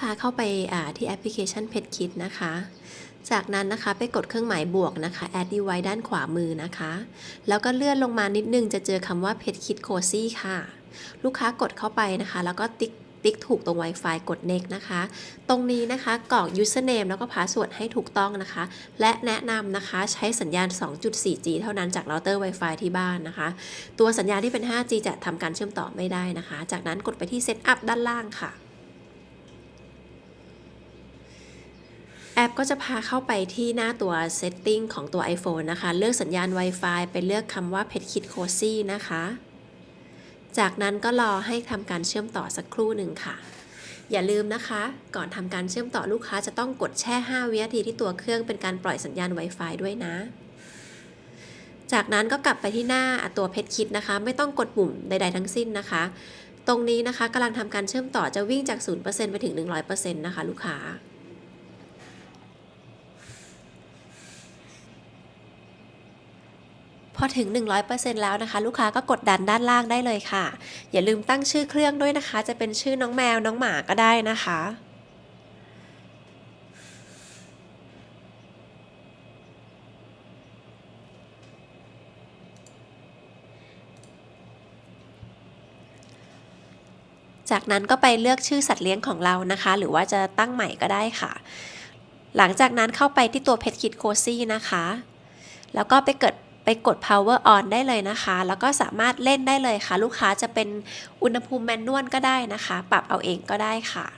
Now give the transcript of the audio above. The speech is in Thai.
ค้าเข้าไปาที่แอปพลิเคชัน Pet Kit นะคะ จากนั้นนะคะไปกดเครื่องหมายบวกนะคะ add device ด้านขวามือนะคะ แล้วก็เลื่อนลงมานิดนึงจะเจอคำว่า Pet Kit Cozy ค่ะ ลูกค้ากดเข้าไปนะคะ，แล้วก็ติ๊กติ๊กถูกตรง Wi-Fi กด next นะคะ ตรงนี้นะคะกรอก username แล้วก็ password ให้ถูกต้องนะคะ และแนะนำนะคะใช้สัญญาณ 2.4G เท่านั้นจากเราเตอร์ Wi-Fi ที่บ้านนะคะ ตัวสัญญาณที่เป็น 5G จะทำการเชื่อมต่อไม่ได้นะคะ จากนั้นกดไปที่ Setup ด้านล่างค่ะ แอปก็จะพาเข้าไปที่หน้าตัว Setting ของตัว iPhone นะคะ เลือกสัญญาณ Wi-Fi ไปเลือกคำว่า PetKit Cozy นะคะ จากนั้นก็รอให้ทำการเชื่อมต่อสักครู่หนึ่งค่ะ อย่าลืมนะคะ ก่อนทำการเชื่อมต่อลูกค้าจะต้องกดแช่ 5 วินาทีที่ตัวเครื่องเป็นการปล่อยสัญญาณ Wi-Fi ด้วยนะ จากนั้นก็กลับไปที่หน้าตัว PetKit นะคะ ไม่ต้องกดปุ่มใด ๆ ทั้งสิ้นนะคะ ตรงนี้นะคะกำลังทำการเชื่อมต่อจะวิ่งจาก 0%ไปถึง 100%นะคะ ลูกค้า พอถึง 100%แล้วนะคะ ลูกค้าก็กดดันด้านล่างได้เลยค่ะ อย่าลืมตั้งชื่อเครื่องด้วยนะคะ จะเป็นชื่อน้องแมวน้องหมาก็ได้นะคะจากนั้นก็ไปเลือกชื่อสัตว์เลี้ยงของเรานะคะ หรือว่าจะตั้งใหม่ก็ได้ค่ะ หลังจากนั้นเข้าไปที่ตัว Pet Kit Cozy นะคะ แล้วก็ไปเกิด ไปกด power on ได้เลยนะคะ แล้วก็สามารถเล่นได้เลยค่ะ ลูกค้าจะเป็นอุณหภูมิแมนนวลก็ได้นะคะ ปรับเอาเองก็ได้ค่ะ